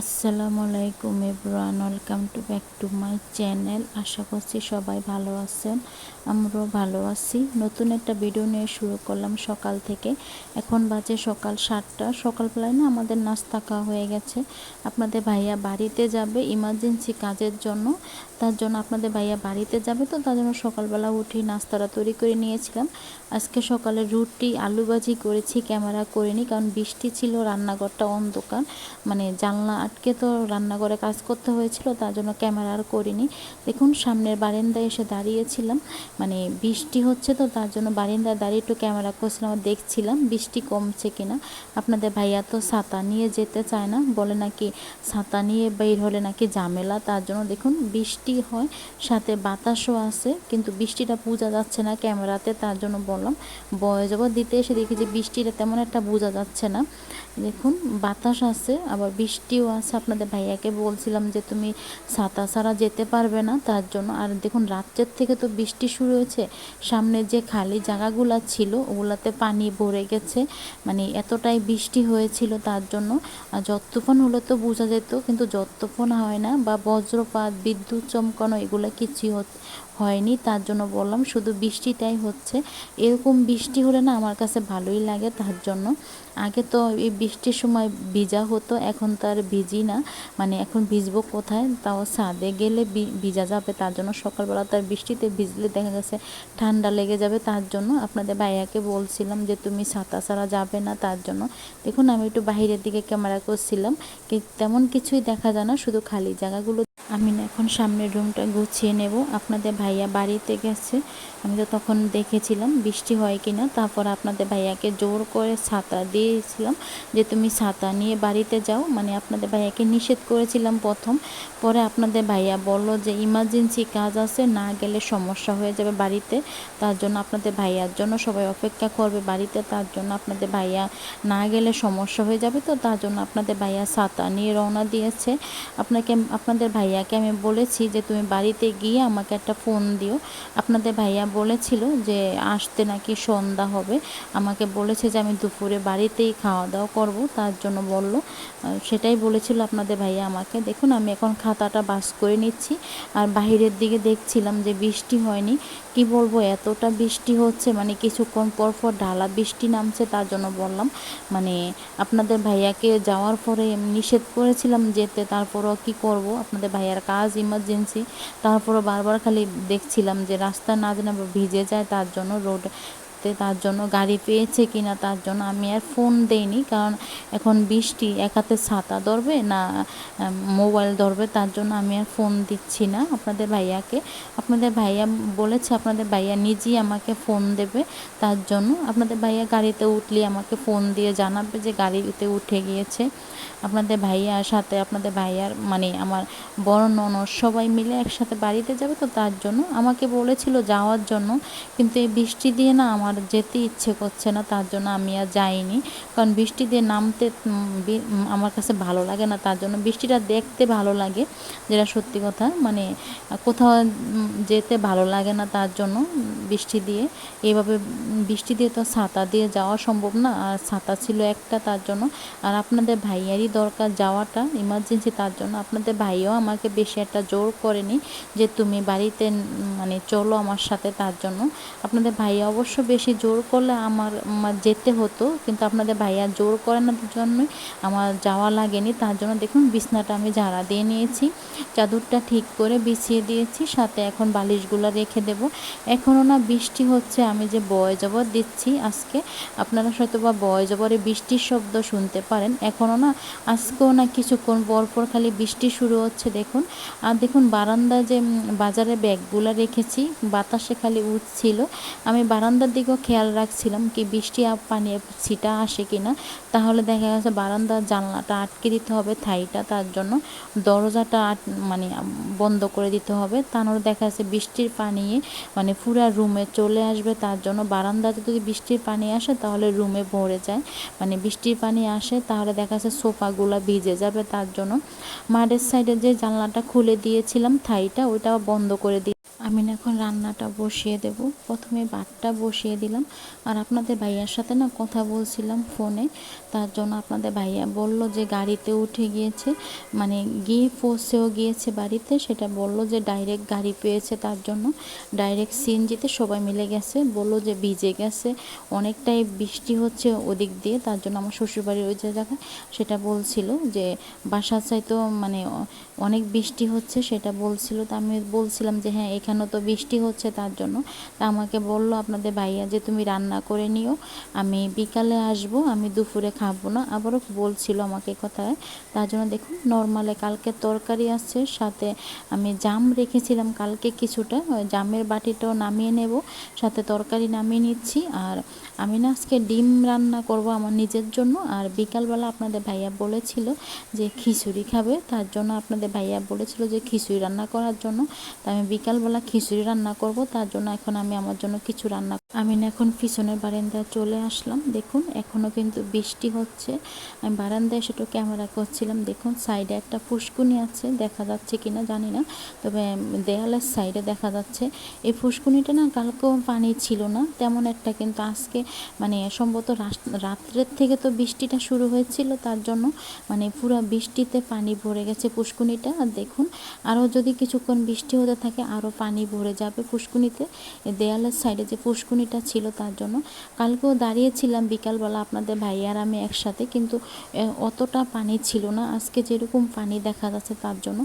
আসসালামু আলাইকুম everyone, welcome to back to my channel. আশা করছি সবাই ভালো আছেন, আমরাও ভালো আছি। নতুন একটা ভিডিও নিয়ে শুরু করলাম সকাল থেকে। এখন বাজে সকাল সাতটা। সকালবেলায় না আমাদের নাস্তা খাওয়া হয়ে গেছে। আপনাদের ভাইয়া বাড়িতে যাবে ইমার্জেন্সি কাজের জন্য। তার জন্য আপনাদের ভাইয়া বাড়িতে যাবে তো, তার জন্য সকালবেলা উঠি নাস্তাটা তৈরি করে নিয়েছিলাম। আজকে সকালে রুটি, আলু ভাজি করেছি, ক্যামেরা করিনি, কারণ বৃষ্টি ছিল, রান্নাঘরটা অন্ধকার মানে জানলা আটকে তো রান্নাঘরে কাজ করতে হয়েছিল, তার জন্য ক্যামেরা আর করিনি। দেখুন, সামনের বারান্দায় এসে দাঁড়িয়েছিলাম। মানে বৃষ্টি হচ্ছে তো, তার জন্য বারান্দায় দাঁড়িয়ে একটু ক্যামেরা করছিলাম, দেখছিলাম বৃষ্টি কমছে কিনা। আপনাদের ভাইয়া তো ছাতা নিয়ে যেতে চায় না, বলে নাকি ছাতা নিয়ে বের হলে নাকি ঝামেলা, তার জন্য দেখুন বৃষ্টি হয়, সাথে বাতাসও আছে, কিন্তু বৃষ্টিটা বোঝা যাচ্ছে না ক্যামেরাতে, তার জন্য বললাম বয়স দিতে এসে দেখি যে বৃষ্টিটা তেমন একটা বোঝা যাচ্ছে না। দেখুন, বাতাস আছে, আবার বৃষ্টিও আছে আপনাদের ভাইয়াকে বলছিলাম যে তুমি ছাড়া যেতে পারবে না, তার জন্য। আর দেখুন রাত্রের থেকে তো বৃষ্টি শুরু হয়েছে, সামনে যে খালি জায়গাগুলো ছিল, ওগুলাতে পানি ভরে গেছে। মানে এতটাই বৃষ্টি হয়েছিল তার জন্য। আর যতক্ষণ হলো তো বোঝা যেত, কিন্তু যতক্ষণ হয় না, বা বজ্রপাত, বিদ্যুৎ চমকানো, এগুলো কিছুই হয়নি, তার জন্য বললাম, শুধু বৃষ্টিটাই হচ্ছে। এরকম বৃষ্টি হলে না আমার কাছে ভালোই লাগে তার জন্য। আগে তো এই বৃষ্টির সময় ভিজা হতো, এখন তো আর ভিজি না। মানে এখন ভিজবো কোথায়? তাও ছাদে গেলে ভিজা যাবে, তার জন্য সকালবেলা তার বৃষ্টিতে ভিজলে দেখা গেছে ঠান্ডা লেগে যাবে, তার জন্য আপনাদের ভাইয়াকে বলছিলাম যে তুমি ছাতা ছাড়া যাবে না, তার জন্য। দেখুন, আমি একটু বাহিরের দিকে ক্যামেরা করছিলাম তেমন কিছুই দেখা যায় না, শুধু খালি জায়গাগুলো আমি এখন সামনের রুমটা গুছিয়ে নেব। আপনাদের ভাইয়া বাড়িতে গেছে। আমি তো তখন দেখেছিলাম বৃষ্টি হয় কি না তারপর আপনাদের ভাইয়াকে জোর করে ছাতা দিয়েছিলাম যে, তুমি ছাতা নিয়ে বাড়িতে যাও। মানে আপনাদের ভাইয়াকে নিষেধ করেছিলাম প্রথম। পরে আপনাদের ভাইয়া বলল যে, ইমার্জেন্সি কাজ আছে, না গেলে সমস্যা হয়ে যাবে বাড়িতে। তার জন্য আপনাদের ভাইয়ার জন্য সবাই অপেক্ষা করবে বাড়িতে। তার জন্য আপনাদের ভাইয়া না গেলে সমস্যা হয়ে যাবে তো। তার জন্য আপনাদের ভাইয়া ছাতা নিয়ে রওনা দিয়েছে। আপনাকে, আপনাদের ভাইয়াকে আমি বলেছি যে তুমি বাড়িতে গিয়ে আমাকে একটা ফোন দিও। আপনাদের ভাইয়া বলেছিল যে আসতে নাকি সন্ধ্যা হবে। আমাকে বলেছে যে আমি দুপুরে বাড়িতেই খাওয়া দাওয়া করব, তার জন্য বলল। সেটাই বলেছিল আপনাদের ভাইয়া আমাকে। দেখুন, আমি এখন খাতাটা বাস করে নিচ্ছি। আর বাহিরের দিকে দেখছিলাম যে বৃষ্টি হয়নি। কি বলব, এতটা বৃষ্টি হচ্ছে মানে কিছুক্ষণ পর পর ঢালা বৃষ্টি নামছে তার জন্য বললাম। মানে আপনাদের ভাইয়াকে যাওয়ার পরে নিষেধ করেছিলাম যেতে, তারপরও কি করব? আপনাদের ভাইয়ার কাজ ইমার্জেন্সি তারপরও বারবার খালি দেখছিলাম যে রাস্তা না যেন ভিজে যায়, তার জন্য রোড রাস্তাতে তার জন্য গাড়ি পেয়েছে কি না তার জন্য আমি আর ফোন দেইনি। কারণ এখন বৃষ্টি, এক হাতে ছাতা ধরবে না মোবাইল ধরবে, তার জন্য আমি আর ফোন দিচ্ছি না আপনাদের ভাইয়াকে। আপনাদের ভাইয়া বলেছে, আপনাদের ভাইয়া নিজেই আমাকে ফোন দেবে তার জন্য। আপনাদের ভাইয়া গাড়িতে উঠলে আমাকে ফোন দিয়ে জানাবে যে গাড়িতে উঠে গিয়েছে। আপনাদের ভাইয়ার সাথে আপনাদের ভাইয়ার মানে আমার বড় ননদ সবাই মিলে একসাথে বাড়িতে যাবে তো তার জন্য। আমাকে বলেছিল যাওয়ার জন্য, কিন্তু এই বৃষ্টি দিয়ে না আমার যেতে ইচ্ছে করছে না, তার জন্য আমি আর যাইনি। কারণ বৃষ্টি দিয়ে নামতে আমার কাছে ভালো লাগে না, তার জন্য বৃষ্টিটা দেখতে ভালো লাগে, যেটা সত্যি কথা। মানে কোথাও যেতে ভালো লাগে না তার জন্য বৃষ্টি দিয়ে। এভাবে বৃষ্টি দিয়ে তো ছাতা দিয়ে যাওয়া সম্ভব না, আর ছাতা ছিল একটা তার জন্য। আর আপনাদের ভাইয়ারই দরকার যাওয়াটা ইমার্জেন্সি তার জন্য। আপনাদের ভাইও আমাকে বেশি একটা জোর করেনি যে, তুমি বাড়িতে মানে চলো আমার সাথে তার জন্য। আপনাদের ভাইয়া অবশ্য বেশি জোর করলে আমার যেতে হতো, কিন্তু আপনাদের ভাইয়া জোর করানোর জন্যই আমার যাওয়া লাগেনি। তার জন্য দেখুন, বিছনাটা আমি ঝাড়া দিয়ে নিয়েছি, চাদরটা ঠিক করে বিছিয়ে দিয়েছি, সাথে এখন বালিশগুলো রেখে দেব। এখনও না বৃষ্টি হচ্ছে, আমি যে বয় জবর দিচ্ছি আজকে, আপনারা হয়তো বা বয় জবরে বৃষ্টির শব্দ শুনতে পারেন। এখনও না, আজকেও না কিছুক্ষণ পর পর খালি বৃষ্টি শুরু হচ্ছে, দেখুন। আর দেখুন, বারান্দায় যে বাজারে ব্যাগগুলো রেখেছি, বাতাসে খালি উঠছিল। আমি বারান্দার দিকেও খেয়াল রাখছিলাম কি বৃষ্টি পানি ছিটা আসে কি না। তাহলে দেখা গেছে বারান্দার জানলাটা আটকে দিতে হবে, থাইটা তার জন্য। দরজাটা মানে বন্ধ করে দিতে হবে। তাহলে দেখা যাচ্ছে বৃষ্টির পানি মানে পুরা রুমে চলে আসবে। তার জন্য বারান্দাতে যদি বৃষ্টির পানি আসে, তাহলে রুমে ভরে যায়। মানে বৃষ্টির পানি আসে, তাহলে দেখা যাচ্ছে সোফাগুলো ভিজে যাবে তার জন্য। মাঠের সাইডে যে জানলাটা খুলে দিয়েছিলাম, থাইটা, ওইটাও বন্ধ করে দিয়ে আমি এখন রান্নাটা বসিয়ে দেব। প্রথমে ভাতটা বসিয়ে দিলাম। আর আপনাদের ভাইয়ার সাথে না কথা বলছিলাম ফোনে। তার জন্য আপনাদের ভাইয়া বলল যে গাড়িতে উঠে গিয়েছে। মানে গিয়ে পৌঁছেও গিয়েছে বাড়িতে। সেটা বলল যে ডাইরেক্ট গাড়ি পেয়েছে তার জন্য। ডাইরেক্ট সিএনজিতে সবাই মিলে গেছে। বলল যে ভিজে গেছে। অনেকটাই বৃষ্টি হচ্ছে ওদিক দিয়ে। তার জন্য আমার শ্বশুরবাড়ির ওই জায়গায়। সেটা বলছিল যে বাসা চাইতো মানে অনেক বৃষ্টি হচ্ছে। সেটা বলছিল। তা আমি বলছিলাম যে হ্যাঁ এখানেও তো বৃষ্টি হচ্ছে তার জন্য। তা আমাকে বলল, আপনাদের ভাইয়া যে তুমি রান্না করে নিও, আমি বিকালে আসব, আমি দুপুরে খাব না। আবারও বলছিল আমাকে কথায়। তার জন্য দেখুন, নর্মালে কালকে তরকারি আসছে সাথে আমি জাম রেখেছিলাম কালকে কিছুটা জামের বাটিটাও নামিয়ে নেব, সাথে তরকারি নামিয়ে নিচ্ছি। আর আমি না আজকে ডিম রান্না করব আমার নিজের জন্য। আর বিকালবেলা আপনাদের ভাইয়া বলেছিল যে খিচুড়ি খাবে, তার জন্য আপনাদের ভাইয়া বলেছিল যে খিচুড়ি রান্না করার জন্য। তা আমি বিকালবেলা খিচুড়ি রান্না করব, তার জন্য এখন আমি আমার জন্য কিছু রান্না আমি এখন পিছনের বারান্দায় চলে আসলাম, দেখুন এখনও কিন্তু বৃষ্টি হচ্ছে। আমি বারান্দায় সেটা ক্যামেরা করছিলাম, দেখুন সাইডে একটা ফুসকুনি আছে, দেখা যাচ্ছে কি না জানি না, তবে দেয়ালের সাইডে দেখা যাচ্ছে। এই ফুসকুনিটা না কালকেও পানি ছিল না, তেমন একটা কিন্তু আজকে মানে সম্ভবত রাত্রের থেকে তো বৃষ্টিটা শুরু হয়েছিল, তার জন্য মানে পুরো বৃষ্টিতে পানি ভরে গেছে পুষ্কুনিটা। আর দেখুন, আরও যদি কিছুক্ষণ বৃষ্টি হতে থাকে, আরও পানি ভরে যাবে পুষ্কুনিতে। দেয়ালের সাইডে যে পুষ্কুনিটা ছিল তার জন্য। কালকেও দাঁড়িয়েছিলাম বিকালবেলা আপনাদের ভাই আর আমি একসাথে, কিন্তু অতটা পানি ছিল না। আজকে যেরকম পানি দেখা যাচ্ছে তার জন্য।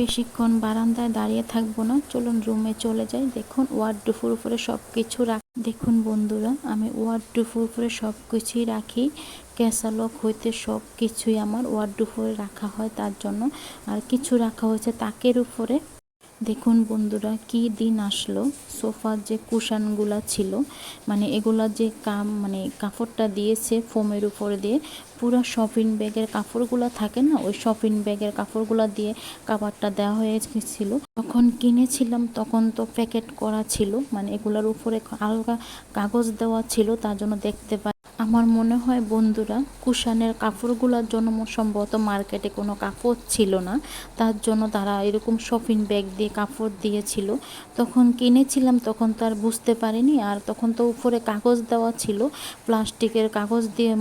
বেশিক্ষণ বারান্দায় দাঁড়িয়ে থাকব না। চলুন রুমে চলে যাই। দেখুন ওয়ার্ডরোফের উপরে সব কিছু রাখ দেখুন বন্ধুরা, আমি ওয়ার্ডরোফের উপরে সব কিছুই রাখি ক্যাসালক হইতে সব কিছুই আমার ওয়ার্ডরোফে রাখা হয় তার জন্য। আর কিছু রাখা হয়েছে তাকের উপরে। দেখুন বন্ধুরা, কি দিন আসলো। সোফার যে কুশানগুলা ছিল মানে এগুলা যে কাম মানে কাপড়টা দিয়েছে ফোমের উপরে দিয়ে, পুরো শপিং ব্যাগের কাপড়গুলো থাকে না? ওই শপিং ব্যাগের কাপড়গুলো দিয়ে কাবারটা দেওয়া হয়েছিল। তখন কিনেছিলাম, তখন তো প্যাকেট করা ছিল মানে এগুলোর উপরে আলগা কাগজ দেওয়া ছিল, তার জন্য দেখতে পাই আমার মনে হয় বন্ধুরা কুশানের কাপড়গুলোর জন্য সম্ভবত মার্কেটে কোনো কাপড় ছিল না। তার জন্য তারা এরকম শপিং ব্যাগ দিয়ে কাপড় দিয়েছিল। তখন কিনেছিলাম, তখন তার বুঝতে পারিনি। আর তখন তো উপরে কাগজ দেওয়া ছিল, প্লাস্টিকের কাগজ দিয়ে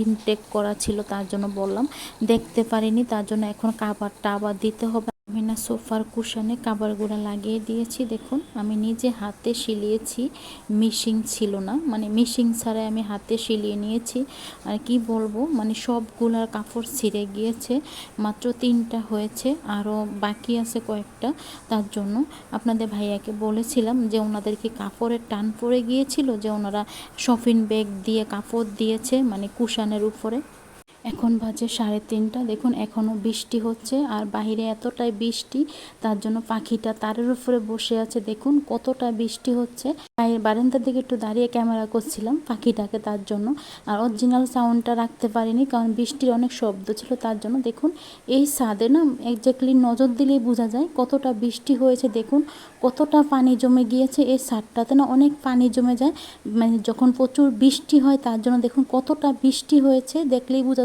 ইনটেক করা ছিল, তার জন্য বললাম। দেখতে পারিনি, তার জন্য এখন কাবারটা আবার দিতে হবে। আমি না সোফার কুশনে কাবারগুলো লাগিয়ে দিয়েছি। দেখুন, আমি নিজে হাতে শিলিয়েছি মিশিং ছিল না। মানে মিশিং ছাড়াই আমি হাতে শিলিয়ে নিয়েছি। আর কি বলব মানে সবগুলার কাপড় ছিঁড়ে গিয়েছে। মাত্র তিনটা হয়েছে, আরও বাকি আছে কয়েকটা। তার জন্য আপনাদের ভাইয়াকে বলেছিলাম যে ওনাদেরকে কাপড়ের টান পড়ে গিয়েছিল? যে ওনারা শপিং ব্যাগ দিয়ে কাপড় দিয়েছে মানে কুশানের উপরে। এখন বাজে সাড়ে তিনটা। দেখুন, এখনও বৃষ্টি হচ্ছে আর বাহিরে এতটাই বৃষ্টি, তার জন্য পাখিটা তারের উপরে বসে আছে। দেখুন, কতটা বৃষ্টি হচ্ছে। বারান্দার দিকে একটু দাঁড়িয়ে ক্যামেরা করছিলাম পাখিটাকে তার জন্য। আর অরিজিনাল সাউন্ডটা রাখতে পারিনি কারণ বৃষ্টির অনেক শব্দ ছিল তার জন্য। দেখুন, এই ছাদে না একজাক্টলি নজর দিলেই বোঝা যায় কতটা বৃষ্টি হয়েছে। দেখুন, কতটা পানি জমে গিয়েছে এই ছাদটাতে না অনেক পানি জমে যায়। মানে যখন প্রচুর বৃষ্টি হয় তার জন্য দেখুন কতটা বৃষ্টি হয়েছে দেখলেই বোঝা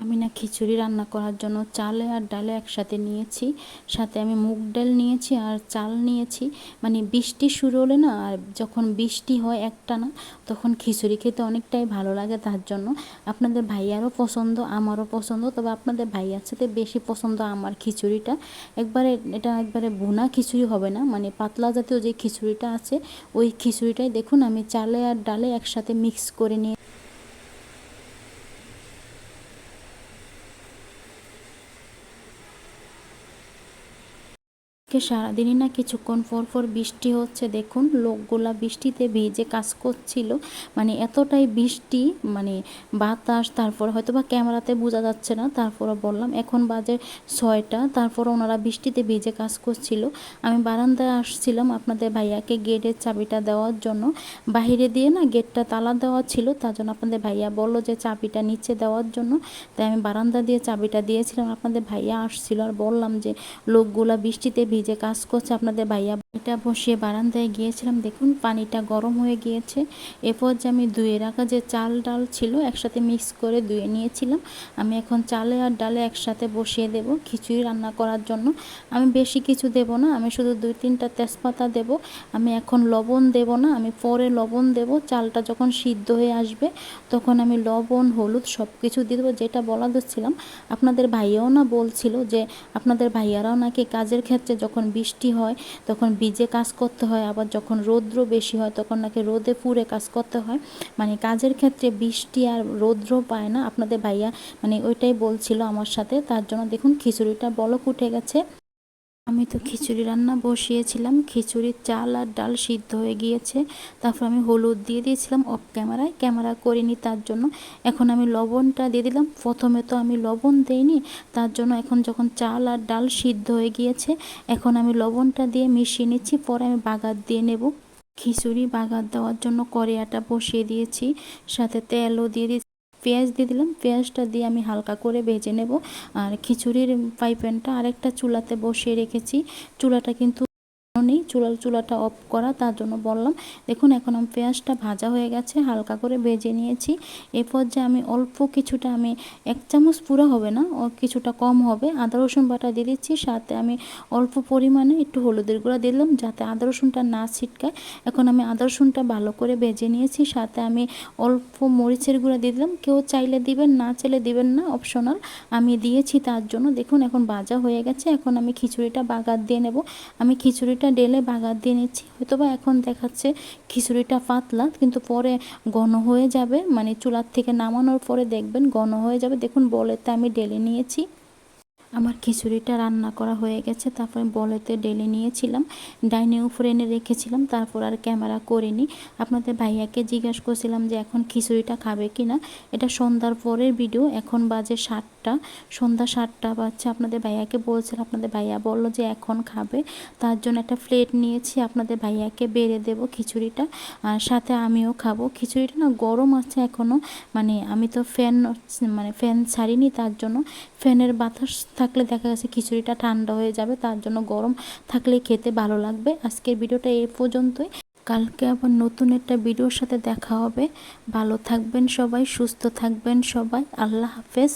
আমি না খিচুড়ি রান্না করার জন্য চালে আর ডালে একসাথে নিয়েছি। সাথে আমি মুগ ডাল নিয়েছি আর চাল নিয়েছি। মানে বৃষ্টি শুরু হলে না আর যখন বৃষ্টি হয় একটা না, তখন খিচুড়ি খেতে অনেকটাই ভালো লাগে তার জন্য। আপনাদের ভাইয়ারও পছন্দ, আমারও পছন্দ, তবে আপনাদের ভাইয়ার সাথে বেশি পছন্দ আমার খিচুড়িটা। একবারে, এটা একবারে বোনা খিচুড়ি হবে না মানে পাতলা জাতীয় যে খিচুড়িটা আছে, ওই খিচুড়িটাই দেখুন আমি চালে আর ডালে একসাথে মিক্স করে নিয়ে আজকে সারাদিনই না কিছুক্ষণ পর পর বৃষ্টি হচ্ছে। দেখুন, লোকগুলা বৃষ্টিতে ভিজে কাজ করছিল। মানে এতটাই বৃষ্টি মানে বাতাস, তারপর হয়তো বা ক্যামেরাতে বোঝা যাচ্ছে না তারপরে বললাম, এখন বাজে ছয়টা তারপর ওনারা বৃষ্টিতে ভিজে কাজ করছিল। আমি বারান্দায় আসছিলাম আপনাদের ভাইয়াকে গেটের চাবিটা দেওয়ার জন্য। বাহিরে দিয়ে না গেটটা তালা দেওয়া ছিল, তার জন্য আপনাদের ভাইয়া বলল যে চাবিটা নিচে দেওয়ার জন্য। তাই আমি বারান্দা দিয়ে চাবিটা দিয়েছিলাম, আপনাদের ভাইয়া আসছিল আর বললাম যে লোকগুলা বৃষ্টিতে ভিজে কাজ করছে আপনাদের ভাইয়া এটা বসিয়ে বারান্দায় গিয়েছিলাম। দেখুন, পানিটা গরম হয়ে গিয়েছে। এরপর যে আমি ধুয়ে রাখা যে চাল ডাল ছিল, একসাথে মিক্স করে ধুয়ে নিয়েছিলাম। আমি এখন চালে আর ডালে একসাথে বসিয়ে দেব খিচুড়ি রান্না করার জন্য। আমি বেশি কিছু দেব না, আমি শুধু দুই তিনটা তেজপাতা দেব। আমি এখন লবণ দেব না, আমি পরে লবণ দেব। চালটা যখন সিদ্ধ হয়ে আসবে, তখন আমি লবণ, হলুদ সব কিছু দিয়ে দেবো। যেটা বলা দিচ্ছিলাম, আপনাদের ভাইয়াও না বলছিল যে, আপনাদের ভাইয়ারাও নাকি কাজের ক্ষেত্রে যখন বৃষ্টি হয়, তখন ভিজে কাজ করতে হয়, আবার যখন রৌদ্র বেশি হয় তখন নাকি রোদে পুড়ে কাজ করতে হয়। মানে কাজের ক্ষেত্রে বৃষ্টি আর রৌদ্র পায় না। আপনাদের ভাইয়া মানে ওইটাই বলছিল আমার সাথে, তার জন্য দেখুন খিচুড়িটা বলক উঠে গেছে। আমি তো খিচুড়ি রান্না বসিয়েছিলাম। খিচুড়ির চাল আর ডাল সিদ্ধ হয়ে গিয়েছে। তারপর আমি হলুদ দিয়ে দিয়েছিলাম অফ ক্যামেরায় ক্যামেরা করিনি তার জন্য। এখন আমি লবণটা দিয়ে দিলাম। প্রথমে তো আমি লবণ দেইনি। তার জন্য এখন যখন চাল আর ডাল সিদ্ধ হয়ে গিয়েছে, এখন আমি লবণটা দিয়ে মিশিয়ে নিচ্ছি। পরে আমি বাগার দিয়ে নেব। খিচুড়ি বাগার দেওয়ার জন্য কড়াইটা বসিয়ে দিয়েছি। সাথে তেলও দিয়ে দিয়েছি। পেঁয়াজ দিয়ে দিলাম। পেঁয়াজটা দিয়ে আমি হালকা করে ভেজে নেব। আর খিচুড়ির পাইপ্যানটা আরেকটা চুলাতে বসিয়ে রেখেছি। চুলাটা কিন্তু নেই চুলা চুলাটা অফ করা, তার জন্য বললাম। দেখুন, এখন আমি পেঁয়াজটা ভাজা হয়ে গেছে, হালকা করে ভেজে নিয়েছি। এরপর যে আমি অল্প কিছুটা আমি এক চামচ পুরো হবে না কিছুটা কম হবে। আদা, রসুন বাটা দিয়ে দিচ্ছি, সাথে আমি অল্প পরিমাণে একটু হলুদের গুঁড়া দিলাম, যাতে আদা, রসুনটা না ছিটকায়। এখন আমি আদা, রসুনটা ভালো করে ভেজে নিয়েছি, সাথে আমি অল্প মরিচের গুঁড়া দিয়ে দিলাম। কেউ চাইলে দিবেন, না চাইলে দিবেন না অপশনাল আমি দিয়েছি তার জন্য। দেখুন, এখন ভাজা হয়ে গেছে, এখন আমি খিচুড়িটা বাগার দিয়ে নেব। আমি খিচুড়িটা ডেলে বাগার দিয়ে নিচ্ছি। হয়তো বা এখন দেখাচ্ছে খিচুড়িটা পাতলা, কিন্তু পরে ঘন হয়ে যাবে। মানে চুলার থেকে নামানোর পরে দেখবেন ঘন হয়ে যাবে। দেখুন বলেতে আমি ডেলে নিয়েছি। আমার খিচুড়িটা রান্না করা হয়ে গেছে, তারপরে বলেতে ডেলে নিয়েছিলাম, ডাইনিং উপরে এনে রেখেছিলাম, তারপর আর ক্যামেরা করিনি। আপনাদের ভাইয়াকে জিজ্ঞাসা করছিলাম যে এখন খিচুড়িটা খাবে কি না এটা সন্ধ্যার পরের ভিডিও এখন বাজে সাতটা, সন্ধ্যা সাতটা বাজছে। আপনাদের ভাইয়াকে বলছিলাম, আপনাদের ভাইয়া বলল যে এখন খাবে। তার জন্য একটা প্লেট নিয়েছি, আপনাদের ভাইয়াকে বেড়ে দেব খিচুড়িটা, আর সাথে আমিও খাব। খিচুড়িটা না গরম আছে এখনও মানে আমি তো ফ্যান মানে ফ্যান ছাড়িনি, তার জন্য ফ্যানের বাতাস থাকলে দেখা গেছে খিচুড়িটা ঠান্ডা হয়ে যাবে, তার জন্য গরম থাকলে খেতে ভালো লাগবে। আজকের ভিডিওটা এ পর্যন্তই। কালকে আবার নতুন একটা ভিডিওর সাথে দেখা হবে। ভালো থাকবেন সবাই, সুস্থ থাকবেন সবাই। আল্লাহ হাফেজ।